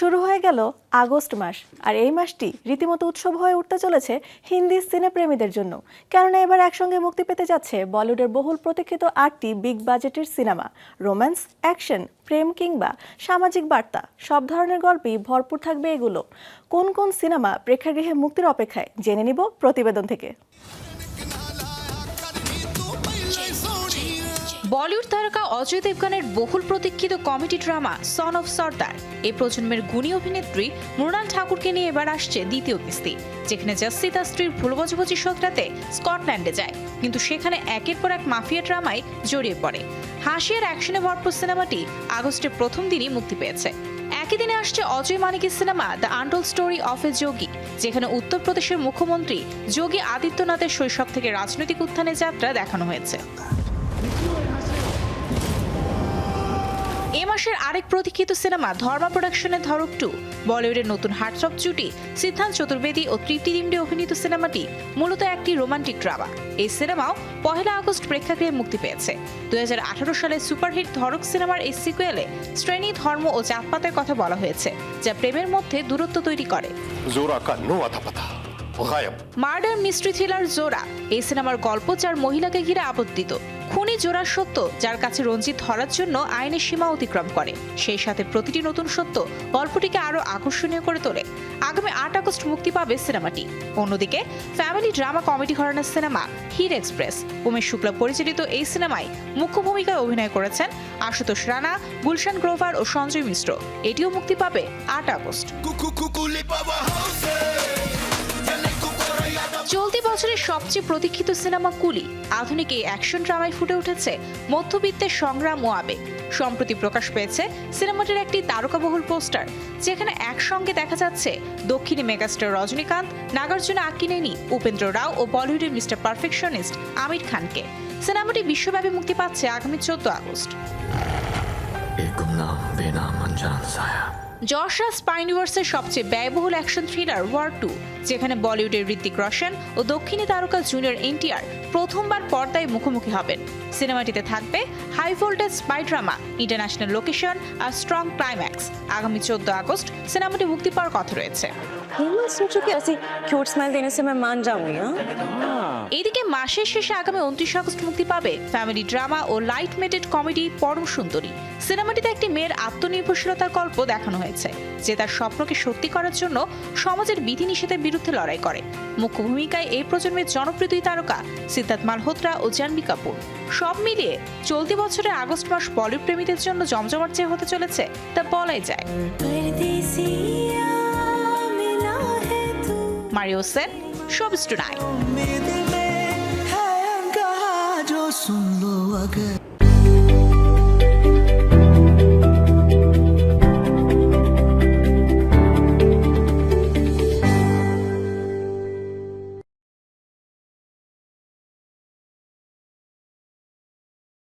শুরু হয়ে গেল আগস্ট মাস। আর এই মাসটি রীতিমতো উৎসব হয়ে উঠতে চলেছে হিন্দি সিনেপ্রেমীদের জন্য। কেননা এবার একসঙ্গে মুক্তি পেতে যাচ্ছে বলিউডের বহুল প্রতীক্ষিত আটটি বিগ বাজেটের সিনেমা। রোম্যান্স, অ্যাকশন, প্রেম কিংবা সামাজিক বার্তা, সব ধরনের গল্পেই ভরপুর থাকবে এগুলো। কোন কোন সিনেমা প্রেক্ষাগৃহে মুক্তির অপেক্ষায়? জেনে নিব প্রতিবেদন থেকে। বলিউড তারকা অজয় দেবগানের বহুল প্রতীক্ষিত comedy drama son of Sardaar এই প্রজন্মের গুণী অভিনেত্রী মৃণাল ঠাকুরকে নিয়ে এবার আসছে দ্বিতীয় কিস্তি, যেখানে জাসি তার স্ত্রীর ভুল শোধরাতে স্কটল্যান্ডে যায়। কিন্তু সেখানে একের পর এক মাফিয়া ড্রামায় জড়িয়ে পড়ে। হাসি আর অ্যাকশনে ভরপুর সিনেমাটি আগস্টের প্রথম দিনই মুক্তি পেয়েছে। একই দিনে আসছে অজয় মানিকের cinema the untold story of a Yogi, যেখানে উত্তরপ্রদেশের মুখ্যমন্ত্রী যোগী আদিত্যনাথের শৈশব থেকে রাজনৈতিক উত্থানের যাত্রা দেখানো হয়েছে। এ মাসের আরেক প্রতীক্ষিত সিনেমা ধর্মা প্রোডাকশনের ধরক টু। বলিউডের নতুন হার্টসপ জুটি, সিদ্ধান্ত চতুর্বেদী ও তৃপ্তি ডিমডে অভিনীত সিনেমাটি মূলত একটি রোমান্টিক ড্রামা। এই সিনেমাও পহেলা আগস্ট প্রেক্ষাগৃহে মুক্তি পেয়েছে। দুই হাজার আঠারো সালে সুপারহিট ধরক সিনেমার এই সিকুয়েলে শ্রেণি, ধর্ম ও জাতপাতের কথা বলা হয়েছে, যা প্রেমের মধ্যে দূরত্ব তৈরি করে। জোর কা নো আতা মার্ডার মিস্ট্রি থ্রিলার জোড়া। এই সিনেমার গল্প যার মহিলাকে ঘিরে আপত্তিত। খুনি জোড়ার সত্য যার কাছে রঞ্জিত ধরার জন্য আইনের সীমা অতিক্রম করে। সেই সাথে প্রতিটি নতুন সত্য গল্পটিকে আরও আকর্ষণীয় করে তোলে। আগামী আট আগস্ট মুক্তি পাবে সিনেমাটি। অন্যদিকে ফ্যামিলি ড্রামা কমেডি ঘরানার সিনেমা হির এক্সপ্রেস। উমেশ শুক্লা পরিচালিত এই সিনেমায় মুখ্য ভূমিকায় অভিনয় করেছেন আশুতোষ রানা গুলশান গ্রোভার ও সঞ্জয় মিশ্র। এটিও মুক্তি পাবে আট আগস্ট। চলতি বছরের সবচেয়ে প্রতীক্ষিত সিনেমা কুলি। আধুনিক এই অ্যাকশন ড্রামায় ফুটে উঠেছে মধ্যবিত্তের সংগ্রাম ও আবেগ। সম্প্রতি প্রকাশ পেয়েছে সিনেমাটির একটি তারকাবহুল পোস্টার, যেখানে একসঙ্গে দেখা যাচ্ছে দক্ষিণী মেগাস্টার রজনীকান্ত, নাগার্জুনা আক্কিনেনি, উপেন্দ্র রাও ও বলিউডের মিস্টার পারফেকশনিস্ট আমির খানকে। সিনেমাটি বিশ্বব্যাপী মুক্তি পাচ্ছে আগামী চোদ্দ আগস্ট। যশরা স্পাইনিভার্সের সবচেয়ে ব্যয়বহুল অ্যাকশন থ্রিলার ওয়ার টু যেখানে বলিউডের ঋত্বিক রোশন ও দক্ষিণী তারকা জুনিয়র এনটিআর প্রথমবার পর্দায় মুখোমুখি হবেন। সিনেমাটিতে থাকবে high voltage spy drama international location আর স্ট্রং ক্লাইম্যাক্স আগামী চোদ্দ আগস্ট সিনেমাটি মুক্তি পাওয়ার কথা রয়েছে। मैं सोचो कि ऐसी क्यूट स्माइल देने से मैं मान जाऊंगी हाँ এদিকে মাসের শেষে আগামী উনত্রিশ আগস্ট মুক্তি পাবে ফ্যামিলি ড্রামা ও লাইট মেটেড কমেডি পরম সুন্দরী সিনেমাটিতে একটি মেয়ের আত্মনির্ভরশীলতার গল্প দেখানো হয়েছে যে তার স্বপ্নকে সত্যি করার জন্য সমাজের বিধিনিষেধের বিরুদ্ধে লড়াই করে মুখ্য ভূমিকায় এই প্রজন্মের জনপ্রিয় দুই তারকা সিদ্ধার্থ মালহোত্রা ও জাহ্নবী কাপুর সব মিলিয়ে চলতি বছরের আগস্ট মাস বলিউড প্রেমীদের জন্য জমজমাট যে হতে চলেছে তা বলাই যায় মারিও সেন শোবিস টু